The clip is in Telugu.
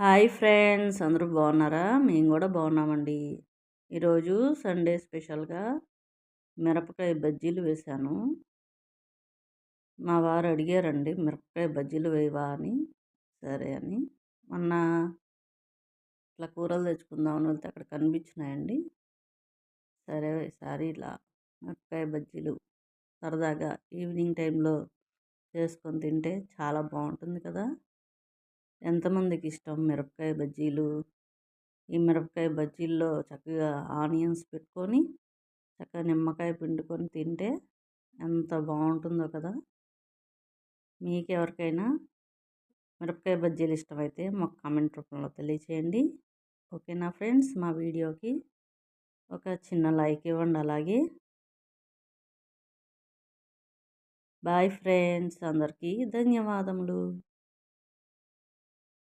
Hi friends. అందరూ బాగున్నారా? మేము కూడా బాగున్నామండి. ఈరోజు సండే స్పెషల్గా మిరపకాయ బజ్జీలు వేశాను. మా వారు అడిగారండి మిరపకాయ బజ్జీలు వేయవా అని? సరే అని. మొన్న ఇట్లా కూరలు తెచ్చుకుందామని వెళ్తే అక్కడ కనిపించినాయండి. సరే ఈసారి ఇలా మిరపకాయ బజ్జీలు సరదాగా ఈవినింగ్ టైంలో చేసుకొని తింటే చాలా బాగుంటుంది కదా? ఎంతమందికి ఇష్టం మిరపకాయ బజ్జీలు. ఈ మిరపకాయ బజ్జీల్లో చక్కగా ఆనియన్స్ పెట్టుకొని చక్కగా నిమ్మకాయ పిండుకొని తింటే ఎంత బాగుంటుందో కదా! మీకు ఎవరికైనా మిరపకాయ బజ్జీలు ఇష్టమైతే మాకు కామెంట్ రూపంలో తెలియచేయండి. ఓకేనా ఫ్రెండ్స్? మా వీడియోకి ఒక చిన్న లైక్ ఇవ్వండి అలాగే. బాయ్ ఫ్రెండ్స్ అందరికీ ధన్యవాదములు.